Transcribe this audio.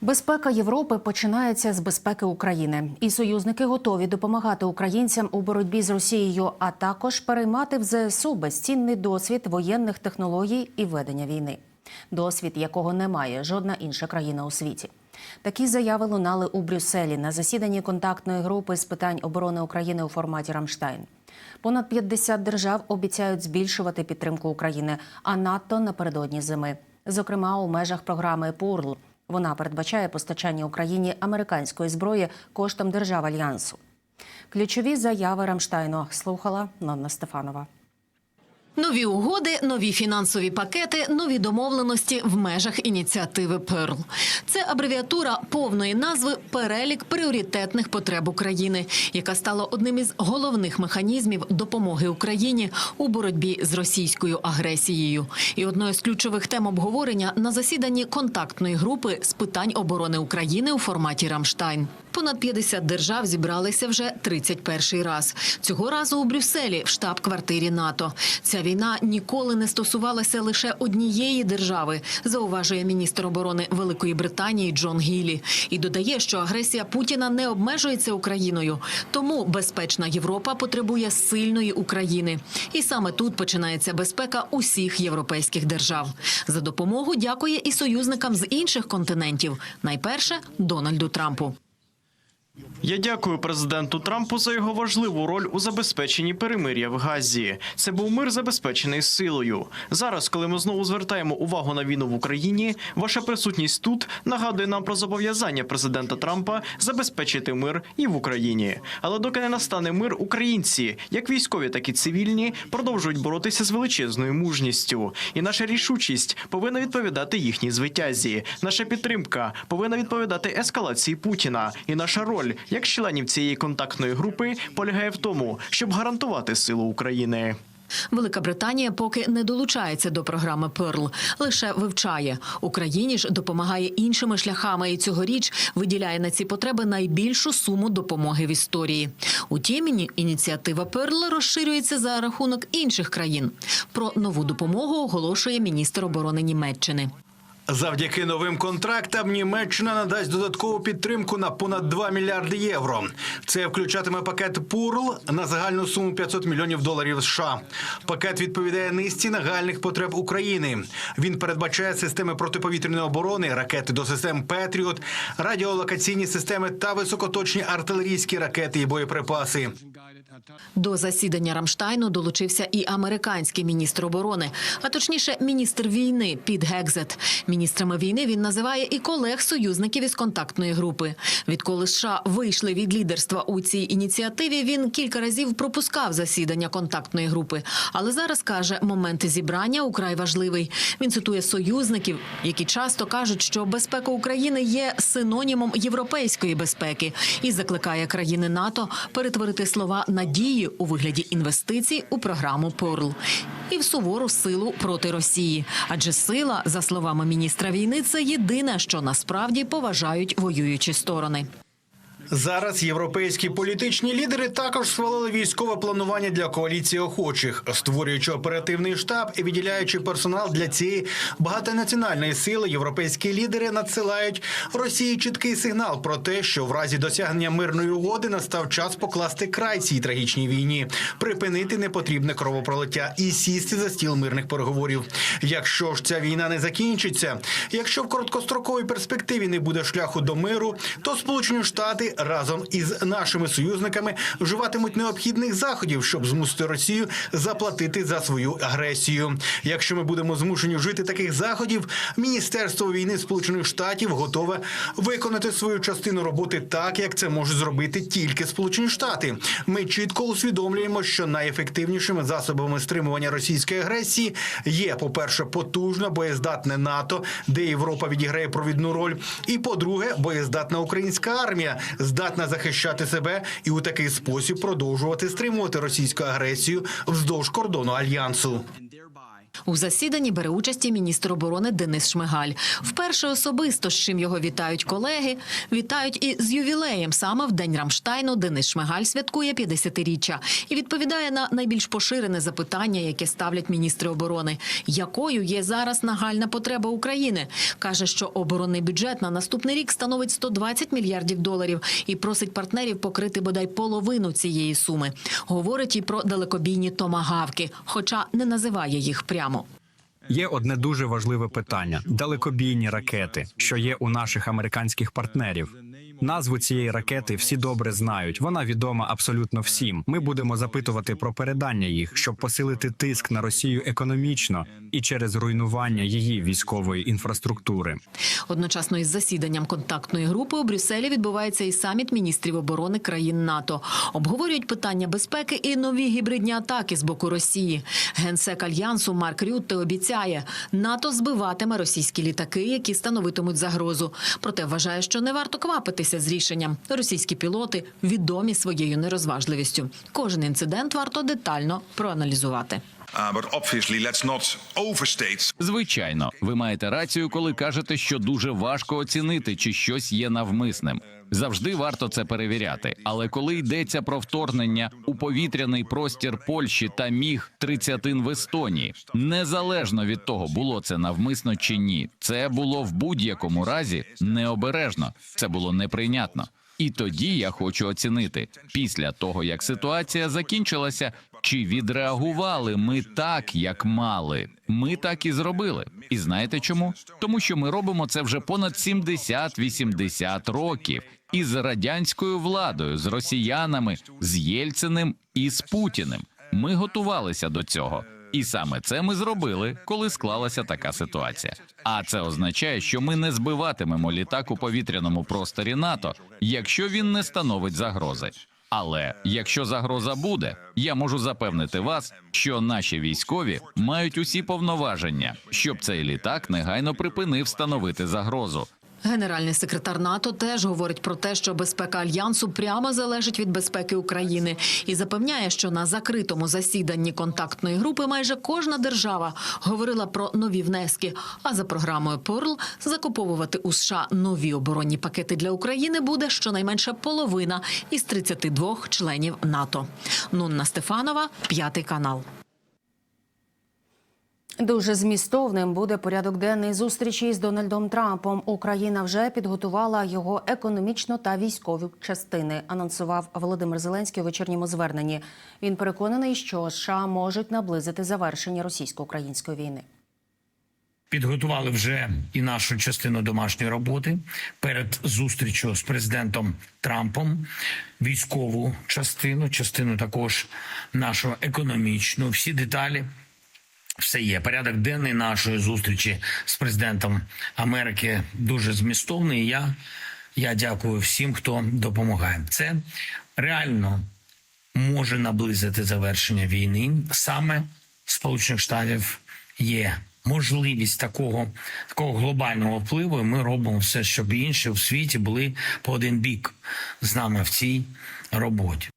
Безпека Європи починається з безпеки України, і союзники готові допомагати українцям у боротьбі з Росією, а також переймати в ЗСУ безцінний досвід воєнних технологій і ведення війни, досвід якого не має жодна інша країна у світі. Такі заяви лунали у Брюсселі на засіданні контактної групи з питань оборони України у форматі Рамштайн. Понад 50 держав обіцяють збільшувати підтримку України, а НАТО напередодні зими, зокрема у межах програми ПУРЛ. Вона передбачає постачання Україні американської зброї коштом держав альянсу. Ключові заяви Рамштайну слухала Нонна Стефанова. Нові угоди, нові фінансові пакети, нові домовленості в межах ініціативи Перл. Це абревіатура повної назви Перелік пріоритетних потреб України, яка стала одним із головних механізмів допомоги Україні у боротьбі з російською агресією. І одною з ключових тем обговорення на засіданні контактної групи з питань оборони України у форматі Рамштайн. Понад 50 держав зібралися вже 31 раз. Цього разу у Брюсселі, в штаб-квартирі НАТО. Ця війна ніколи не стосувалася лише однієї держави, зауважує міністр оборони Великої Британії Джон Гілі. І додає, що агресія Путіна не обмежується Україною. Тому безпечна Європа потребує сильної України. І саме тут починається безпека усіх європейських держав. За допомогу дякує і союзникам з інших континентів. Найперше Дональду Трампу. Я дякую президенту Трампу за його важливу роль у забезпеченні перемир'я в Газі. Це був мир забезпечений силою. Зараз, коли ми знову звертаємо увагу на війну в Україні, ваша присутність тут нагадує нам про зобов'язання президента Трампа забезпечити мир і в Україні. Але доки не настане мир, українці, як військові, так і цивільні, продовжують боротися з величезною мужністю. І наша рішучість повинна відповідати їхній звитязі. Наша підтримка повинна відповідати ескалації Путіна. І наша роль як членів цієї контактної групи полягає в тому, щоб гарантувати силу України. Велика Британія поки не долучається до програми Перл, лише вивчає. Україні ж допомагає іншими шляхами і цьогоріч виділяє на ці потреби найбільшу суму допомоги в історії. Утім, іні- ініціатива Перл розширюється за рахунок інших країн. Про нову допомогу оголошує міністр оборони Німеччини. Завдяки новим контрактам Німеччина надасть додаткову підтримку на понад 2 мільярди євро. Це включатиме пакет ПУРЛ на загальну суму 500 мільйонів доларів США. Пакет відповідає низці нагальних потреб України. Він передбачає системи протиповітряної оборони, ракети до систем Петріот, радіолокаційні системи та високоточні артилерійські ракети і боєприпаси. До засідання Рамштайну долучився і американський міністр оборони, а точніше, міністр війни Піт Гекзет. Міністрами війни він називає і колег союзників із контактної групи. Відколи США вийшли від лідерства у цій ініціативі, він кілька разів пропускав засідання контактної групи. Але зараз каже, момент зібрання украй важливий. Він цитує союзників, які часто кажуть, що безпека України є синонімом європейської безпеки, і закликає країни НАТО перетворити слова надії у вигляді інвестицій у програму Перл і в сувору силу проти Росії. Адже сила, за словами міністра війни, це єдине, що насправді поважають воюючі сторони. Зараз європейські політичні лідери також схвалили військове планування для коаліції охочих, створюючи оперативний штаб і виділяючи персонал для цієї багатонаціональної сили. Європейські лідери надсилають Росії чіткий сигнал про те, що в разі досягнення мирної угоди настав час покласти край цій трагічній війні, припинити непотрібне кровопролиття і сісти за стіл мирних переговорів. Якщо ж ця війна не закінчиться, якщо в короткостроковій перспективі не буде шляху до миру, то Сполучені Штати разом із нашими союзниками вживатимуть необхідних заходів, щоб змусити Росію заплатити за свою агресію. Якщо ми будемо змушені вжити таких заходів, Міністерство війни Сполучених Штатів готове виконати свою частину роботи так, як це можуть зробити тільки Сполучені Штати. Ми чітко усвідомлюємо, що найефективнішими засобами стримування російської агресії є, по-перше, потужна боєздатне НАТО, де Європа відіграє провідну роль, і по-друге, боєздатна українська армія, здатна захищати себе і у такий спосіб продовжувати стримувати російську агресію вздовж кордону альянсу. У засіданні бере участь і міністр оборони Денис Шмигаль. Вперше особисто, з чим його вітають колеги, вітають і з ювілеєм. Саме в день Рамштайну Денис Шмигаль святкує 50-річчя і відповідає на найбільш поширене запитання, яке ставлять міністри оборони. Якою є зараз нагальна потреба України? каже, що оборонний бюджет на наступний рік становить 120 мільярдів доларів і просить партнерів покрити бодай половину цієї суми. Говорить і про далекобійні томагавки, хоча не називає їх прямо. Є одне дуже важливе питання: далекобійні ракети, що є у наших американських партнерів. Назву цієї ракети всі добре знають. Вона відома абсолютно всім. Ми будемо запитувати про передання їх, щоб посилити тиск на Росію економічно і через руйнування її військової інфраструктури. Одночасно із засіданням контактної групи у Брюсселі відбувається і саміт міністрів оборони країн НАТО. Обговорюють питання безпеки і нові гібридні атаки з боку Росії. Генсек альянсу Марк Рютте обіцяє, НАТО збиватиме російські літаки, які становитимуть загрозу. Проте вважає, що не варто квапитися з рішенням. Російські пілоти відомі своєю нерозважливістю. Кожен інцидент варто детально проаналізувати. Uh, but obviously, let's not overstate Звичайно, ви маєте рацію, коли кажете, що дуже важко оцінити, чи щось є навмисним. Завжди варто це перевіряти. Але коли йдеться про вторгнення у повітряний простір Польщі та міг 30 в Естонії, незалежно від того, було це навмисно чи ні, це було в будь-якому разі необережно. Це було неприйнятно. І тоді я хочу оцінити після того, як ситуація закінчилася, чи відреагували ми так, як мали. Ми так і зробили. І знаєте чому? Тому що ми робимо це вже понад 70-80 років із радянською владою, з росіянами, з Єльциним і з Путіним. Ми готувалися до цього. І саме це ми зробили, коли склалася така ситуація. А це означає, що ми не збиватимемо літак у повітряному просторі НАТО, якщо він не становить загрози. Але якщо загроза буде, я можу запевнити вас, що наші військові мають усі повноваження, щоб цей літак негайно припинив становити загрозу. Генеральний секретар НАТО теж говорить про те, що безпека альянсу прямо залежить від безпеки України, і запевняє, що на закритому засіданні контактної групи майже кожна держава говорила про нові внески. А за програмою Перл закуповувати у США нові оборонні пакети для України буде щонайменше половина із 32 членів НАТО. Нунна Стефанова, п'ятий канал. Дуже змістовним буде порядок денний зустрічі з Дональдом Трампом. Україна вже підготувала його економічну та військові частини. Анонсував Володимир Зеленський у вечірньому зверненні. Він переконаний, що США можуть наблизити завершення російсько-української війни. Підготували вже і нашу частину домашньої роботи перед зустрічю з президентом Трампом, військову частину, частину також нашу економічну. Всі деталі все є. Порядок денний нашої зустрічі з президентом Америки дуже змістовний. Я, я дякую всім, хто допомагає. Це реально може наблизити завершення війни. Саме Сполучених Штатів є можливість такого, такого глобального впливу. і Ми робимо все, щоб інші в світі були по один бік з нами в цій роботі.